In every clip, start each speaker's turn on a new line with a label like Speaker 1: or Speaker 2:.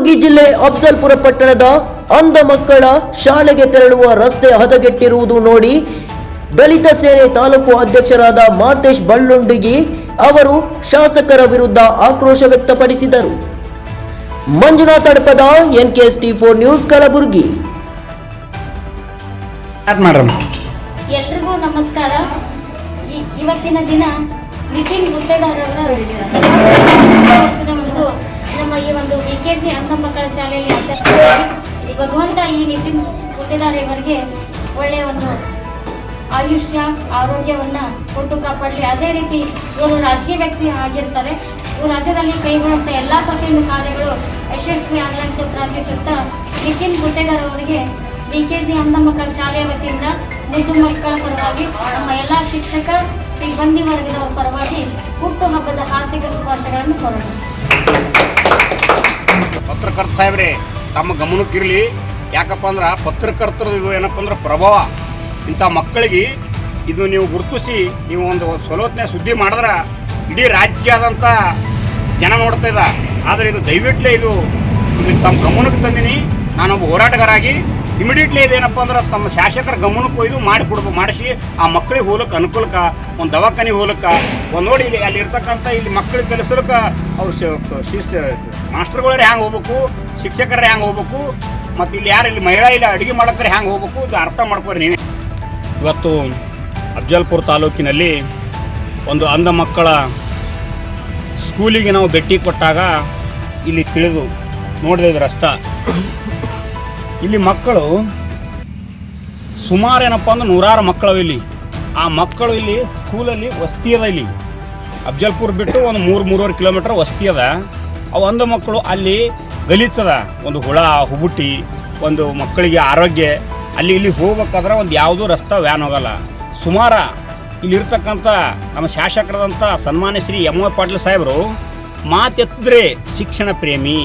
Speaker 1: ಕಲಬುರಗಿ ಜಿಲ್ಲೆ ಅಫಜಲ್ಪುರ ಪಟ್ಟಣದ ಅಂಧ ಮಕ್ಕಳ ಶಾಲೆಗೆ ತೆರಳುವ ರಸ್ತೆ ಹದಗೆಟ್ಟಿರುವುದು ನೋಡಿ ದಲಿತ ಸೇನೆ ತಾಲೂಕು ಅಧ್ಯಕ್ಷರಾದ ಮಾತೇಶ್ ಬಳ್ಳುಂಡಿಗಿ ಅವರು ಶಾಸಕರ ವಿರುದ್ಧ ಆಕ್ರೋಶ ವ್ಯಕ್ತಪಡಿಸಿದರು. Manjunath Adapada S T four news Kalaburagi
Speaker 2: ಎಲ್ರಿಗೂ ನಮಸ್ಕಾರ. ಇವತ್ತಿನ ದಿನ ನಿತಿನ್ ಗುತ್ತೇದಾರವರ ವರ್ಷದ ಒಂದು ನಮ್ಮ ಈ ಒಂದು ವಿ ಕೆ ಜಿ ಅಂಧ ಮಕ್ಕಳ ಶಾಲೆಯಲ್ಲಿ ಭಗವಂತ ಈ ನಿತಿನ್ ಗುತ್ತೇದಾರ್ ಇವರಿಗೆ ಒಳ್ಳೆಯ ಒಂದು ಆಯುಷ್ಯ, ಆರೋಗ್ಯವನ್ನು ಕೊಟ್ಟು ಕಾಪಾಡಲಿ. ಅದೇ ರೀತಿ ಇವರು ರಾಜಕೀಯ ವ್ಯಕ್ತಿ ಆಗಿರ್ತಾರೆ. ಇವರು ರಾಜ್ಯದಲ್ಲಿ ಕೈಗೊಳ್ಳುವಂಥ ಎಲ್ಲ ಪ್ರತಿಯೊಂದು ಕಾರ್ಯಗಳು ಯಶಸ್ವಿ ಆಗಲಿ ಅಂತ ಪ್ರಾರ್ಥಿಸುತ್ತಾ ನಿತಿನ್ ಗುತ್ತೇದಾರ್ ಅವರಿಗೆ ವಿ ಕೆ ಜಿ ಅಂಧ ಮಕ್ಕಳ ಶಾಲೆಯ ವತಿಯಿಂದ ಮುದ್ದು ಮಕ್ಕಳ ಪರವಾಗಿ, ನಮ್ಮ ಎಲ್ಲ ಶಿಕ್ಷಕ, ಸಿಬ್ಬಂದಿ ವರ್ಗದವರ ಪರವಾಗಿ ಹುಟ್ಟುಹಬ್ಬದ ಆರ್ಥಿಕ ಶುಭಾಶಯಗಳನ್ನು ಕೋರೋಣ.
Speaker 3: ಪತ್ರಕರ್ತ ಸಾಹೇಬ್ರಿ, ತಮ್ಮ ಗಮನಕ್ಕಿರಲಿ. ಯಾಕಪ್ಪ ಅಂದ್ರೆ ಪತ್ರಕರ್ತರದು ಇದು ಏನಪ್ಪ ಅಂದ್ರೆ ಪ್ರಭಾವ. ಇಂಥ ಮಕ್ಕಳಿಗೆ ಇದು ನೀವು ಗುರುತಿಸಿ, ನೀವು ಒಂದು ಸಲೋತ್ನೆ ಸುದ್ದಿ ಮಾಡಿದ್ರೆ, ಇಡೀ ರಾಜ್ಯಾದಂಥ ಜನ ನೋಡ್ತಾ ಇದ್ದ ಆದರೆ ಇದು ದಯವಿಟ್ಲೆ ಇದು ಇದು ತಮ್ಮ ಗಮನಕ್ಕೆ ತಂದಿನಿ. ನಾನೊಬ್ಬ ಹೋರಾಟಗಾರಾಗಿ ಇಮಿಡಿಯೇಟ್ಲಿ ಇದೇನಪ್ಪ ಅಂದ್ರೆ ತಮ್ಮ ಶಾಸಕರ ಗಮನಕ್ಕೆ ಒಯ್ದು ಮಾಡಿಕೊಡ್ಬೇಕು ಮಾಡಿಸಿ ಆ ಮಕ್ಕಳಿಗೆ ಹೋಲಕ್ಕೆ ಅನುಕೂಲಕ್ಕೆ, ಒಂದು ದವಾಖಾನೆ ಹೋಲಕ್ಕ ಒಂದು ನೋಡಿ ಇಲ್ಲಿ ಅಲ್ಲಿ ಇರ್ತಕ್ಕಂಥ ಇಲ್ಲಿ ಮಕ್ಕಳಿಗೆ ಕೆಲಸಕ್ಕೆ ಅವ್ರು ಶಿಸ್ತ ಮಾಸ್ಟರ್ಗಳೇ ಹ್ಯಾಂಗೆ ಹೋಗ್ಬೇಕು, ಶಿಕ್ಷಕರೇ ಹ್ಯಾಂಗೆ ಹೋಗ್ಬೇಕು, ಮತ್ತು ಇಲ್ಲಿ ಯಾರು ಇಲ್ಲಿ ಮಹಿಳಾ ಇಲ್ಲಿ ಅಡುಗೆ ಮಾಡಕ್ಕೆ ಹ್ಯಾಂಗೆ ಹೋಗ್ಬೇಕು ಇದು ಅರ್ಥ ಮಾಡ್ಕೊರಿ ನೀವು. ಇವತ್ತು ಅಫ್ಜಲ್ಪುರ ತಾಲೂಕಿನಲ್ಲಿ ಒಂದು ಅಂಧ ಮಕ್ಕಳ ಸ್ಕೂಲಿಗೆ ನಾವು ಭೇಟಿ ಕೊಟ್ಟಾಗ ಇಲ್ಲಿ ತಿಳಿದು ನೋಡಿದೆ ರಸ್ತ ಇಲ್ಲಿ ಮಕ್ಕಳು ಸುಮಾರು ಏನಪ್ಪ ಅಂದ್ರೆ ನೂರಾರು ಮಕ್ಕಳು ಇಲ್ಲಿ. ಆ ಮಕ್ಕಳು ಇಲ್ಲಿ ಸ್ಕೂಲಲ್ಲಿ ವಸ್ತಿ ಅದ ಇಲ್ಲಿ. ಅಫ್ಜಲ್ಪುರ್ ಬಿಟ್ಟು ಒಂದು ಮೂರು, ಮೂರುವರೆ ಕಿಲೋಮೀಟರ್ ವಸ್ತಿ ಅದ. ಆ ಒಂದು ಮಕ್ಕಳು ಅಲ್ಲಿ ಗಲೀಜದ ಒಂದು ಹುಳ, ಹುಬುಟ್ಟಿ, ಒಂದು ಮಕ್ಕಳಿಗೆ ಆರೋಗ್ಯ. ಅಲ್ಲಿ ಇಲ್ಲಿ ಹೋಗ್ಬೇಕಾದ್ರೆ ಒಂದು ಯಾವುದೂ ರಸ್ತೆ ವ್ಯಾನ್ ಹೋಗಲ್ಲ. ಸುಮಾರ ಇಲ್ಲಿರ್ತಕ್ಕಂಥ ನಮ್ಮ ಶಾಸಕರಾದಂಥ ಸನ್ಮಾನ್ಯ ಶ್ರೀ ಎಂ ಪಾಟೀಲ್ ಸಾಹೇಬರು ಮಾತೆತ್ತಿದ್ರೆ ಶಿಕ್ಷಣ ಪ್ರೇಮಿ.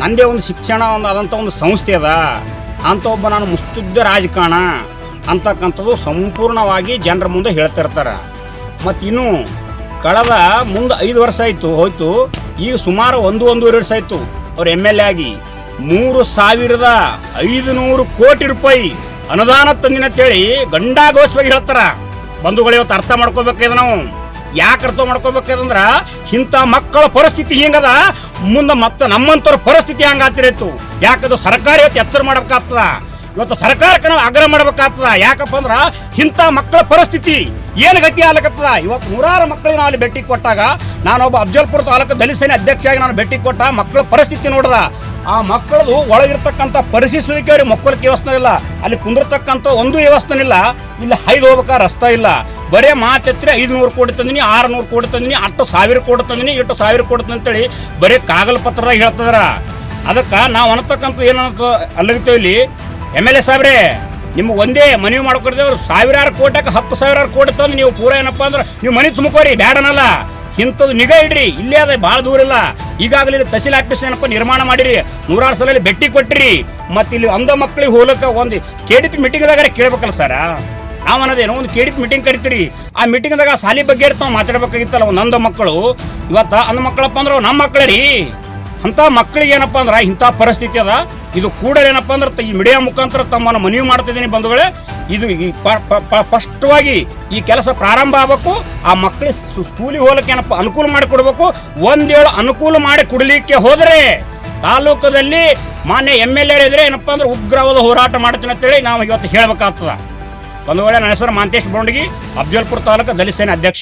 Speaker 3: ನಂದೇ ಒಂದು ಶಿಕ್ಷಣ, ಒಂದು ಆದಂಥ ಒಂದು ಸಂಸ್ಥೆ ಅದ. ಅಂತ ಒಬ್ಬ ನಾನು ಮುಸ್ತುದ್ದ ರಾಜಕಾರಣ ಅಂತಕ್ಕಂಥದ್ದು ಸಂಪೂರ್ಣವಾಗಿ ಜನರ ಮುಂದೆ ಹೇಳ್ತಿರ್ತಾರೆ. ಮತ್ತು ಇನ್ನು ಕಳೆದ ಮುಂದೆ ಐದು ವರ್ಷ ಆಯಿತು, ಹೋಯ್ತು. ಈಗ ಸುಮಾರು ಒಂದು, ಒಂದೂವರೆ ವರ್ಷ ಆಯಿತು. ಅವ್ರು ಎಂ ಎಲ್ ಎ ಆಗಿ ಮೂರು ಸಾವಿರದ ಐದು ನೂರು ಕೋಟಿ ರೂಪಾಯಿ ಅನುದಾನ ತಂದಿನಂತೇಳಿ ಗಂಡಾಗೋಸ್ವಾಗಿ ಹೇಳ್ತಾರ. ಬಂಧುಗಳು ಇವತ್ತು ಅರ್ಥ ಮಾಡ್ಕೋಬೇಕಾಗಿದೆ ನಾವು. ಯಾಕೆ ಅರ್ಥ ಮಾಡ್ಕೋಬೇಕಂದ್ರ ಇಂಥ ಮಕ್ಕಳ ಪರಿಸ್ಥಿತಿ ಹಿಂಗದ? ಮುಂದೆ ಮತ್ತೆ ನಮ್ಮಂತವ್ರ ಪರಿಸ್ಥಿತಿ ಹಂಗಾತಿರೈತು ಯಾಕದು ಸರ್ಕಾರ ಇವತ್ತು ಎಚ್ಚರ ಮಾಡ್ಬೇಕಾಗ್ತದ? ಇವತ್ತು ಸರ್ಕಾರಕ್ಕೆ ನಾವು ಆಗ್ರಹ ಮಾಡ್ಬೇಕಾಗ್ತದ? ಯಾಕಪ್ಪ ಅಂದ್ರ ಇಂಥ ಮಕ್ಕಳ ಪರಿಸ್ಥಿತಿ ಏನು ಗತಿ ಆಗ್ಲಕತ್ತದ? ಇವತ್ತು ನೂರಾರು ಮಕ್ಕಳಿಗೆ ನಾವು ಅಲ್ಲಿ ಭೇಟಿ ಕೊಟ್ಟಾಗ ನಾನೊಬ್ಬ ಅಬ್ಜಲ್ಪುರ ತಾಲೂಕು ದಲಿತ ಸೇನೆ ಅಧ್ಯಕ್ಷರಾಗಿ ನಾನು ಭೇಟಿ ಕೊಟ್ಟ ಮಕ್ಕಳ ಪರಿಸ್ಥಿತಿ ನೋಡ್ದ. ಆ ಮಕ್ಕಳದು ಒಳಗಿರ್ತಕ್ಕಂಥ ಪರಿಶೀಲಿಸೋದಕ್ಕೆ ಅವ್ರಿಗೆ ಮಕ್ಕಳಿಗೆ ವ್ಯವಸ್ಥೆ ಇಲ್ಲ. ಅಲ್ಲಿ ಕುಂದಿರ್ತಕ್ಕಂಥ ಒಂದು ವ್ಯವಸ್ಥೆ ಇಲ್ಲ. ಇಲ್ಲಿ ಹೈದು ಹೋಗ್ಬೇಕಾ ರಸ್ತೆ ಇಲ್ಲ. ಬರೇ ಮಾತೆತ್ತರೆ ಐದುನೂರು ಕೋಟಿ ತಂದಿನಿ, ಆರುನೂರು ಕೋಟಿ ತಂದಿನಿ ಅಷ್ಟು ಸಾವಿರ ಕೋಟಿ ತಂದಿನಿ, ಇಟ್ಟು ಸಾವಿರ ಕೋಟಿ ಅಂತೇಳಿ ಬರೀ ಕಾಗಲ್ ಪತ್ರದಾಗ ಹೇಳ್ತದ್ರ. ಅದಕ್ಕೆ ನಾವು ಅನ್ನತಕ್ಕಂಥ ಏನಂತ ಅಲ್ಲಗಿತ್ತೇವೆ ಇಲ್ಲಿ? ಎಂ ಎಲ್ ಎ ಸಾಹೇಬ್ರೆ ನಿಮ್ಗೆ ಒಂದೇ ಮನವಿ ಮಾಡ್ಕೊಡ್ತೇವೆ ಸಾವಿರಾರು ಕೋಟಕ್ಕೆ ಹತ್ತು ಸಾವಿರಾರು ಕೋಟಿ ತಂದು ನೀವು ಪೂರ ಏನಪ್ಪ ಅಂದ್ರೆ ನೀವು ಮನೆ ತುಂಬ್ಕೋರಿ, ಬ್ಯಾಡನಲ್ಲ. ಇಂಥದ್ದು ನಿಗಾ ಇಡ್ರಿ, ಇಲ್ಲೇ ಅದ ಭಾಳ ದೂರ ಇಲ್ಲ. ಈಗಾಗಲೇ ತಹಸೀಲ್ ಆಫೀಸ್ ಏನಪ್ಪ ನಿರ್ಮಾಣ ಮಾಡಿರಿ, ನೂರಾರು ಸಲ ಭೇಟಿ ಕೊಟ್ಟಿರಿ. ಮತ್ತೆ ಇಲ್ಲಿ ಅಂಧ ಮಕ್ಕಳಿಗೆ ಹೋಲಕ್ಕೆ ಒಂದು ಕೆ ಡಿ ಪಿ ಮೀಟಿಂಗ್ದಾಗ ಕೇಳ್ಬೇಕಲ್ಲ ಸರ? ನಾವು ಅನ್ನೋದೇನೋ ಒಂದು ಕೆ ಮೀಟಿಂಗ್ ಕರಿತೀರಿ. ಆ ಮೀಟಿಂಗ್ದಾಗ ಸಾಲಿ ಬಗ್ಗೆ ಇರ್ತಾವ ಮಾತಾಡ್ಬೇಕಾಗಿತ್ತಲ್ಲ ಅಂಧ ಮಕ್ಕಳು. ಇವತ್ತ ಅಂದ ಮಕ್ಕಳಪ್ಪ ಅಂದ್ರೆ ನಮ್ಮ ಮಕ್ಕಳೇ ರೀ. ಅಂಥ ಮಕ್ಕಳಿಗೆ ಏನಪ್ಪ ಅಂದ್ರೆ ಇಂಥ ಪರಿಸ್ಥಿತಿ ಅದ. ಇದು ಕೂಡ ಏನಪ್ಪ ಅಂದ್ರೆ ಈ ಮೀಡಿಯಾ ಮುಖಾಂತರ ತಮ್ಮನ್ನು ಮನವಿ ಮಾಡ್ತಿದ್ದೀನಿ ಬಂಧುಗಳೇ. ಇದು ಸ್ಪಷ್ಟವಾಗಿ ಈ ಕೆಲಸ ಪ್ರಾರಂಭ ಆಗಬೇಕು. ಆ ಮಕ್ಕಳಿಗೆ ಸ್ಕೂಲಿಗೆ ಹೋಗಲಿಕ್ಕೆ ಏನಪ್ಪ ಅನುಕೂಲ ಮಾಡಿ ಕೊಡಬೇಕು. ಒಂದೇಳು ಅನುಕೂಲ ಮಾಡಿ ಕೊಡಲಿಕ್ಕೆ ಹೋದರೆ ತಾಲೂಕದಲ್ಲಿ ಮಾನ್ಯ ಎಂ ಎಲ್ ಎ ಇದ್ರೆ ಏನಪ್ಪ ಅಂದ್ರೆ ಉಗ್ರವಾದ ಹೋರಾಟ ಮಾಡ್ತೀನಿ ಅಂತೇಳಿ ನಾವು ಇವತ್ತು ಹೇಳ್ಬೇಕಾಗ್ತದ. ಒಂದು ವೇಳೆ ನನ್ನ ಹೆಸರು ಮಾಂತೇಶ್ ಬೋಂಡಗಿ ಅಫ್ಜಲ್ಪುರ ತಾಲೂಕು ದಲಿತ ಸೇನೆ ಅಧ್ಯಕ್ಷ.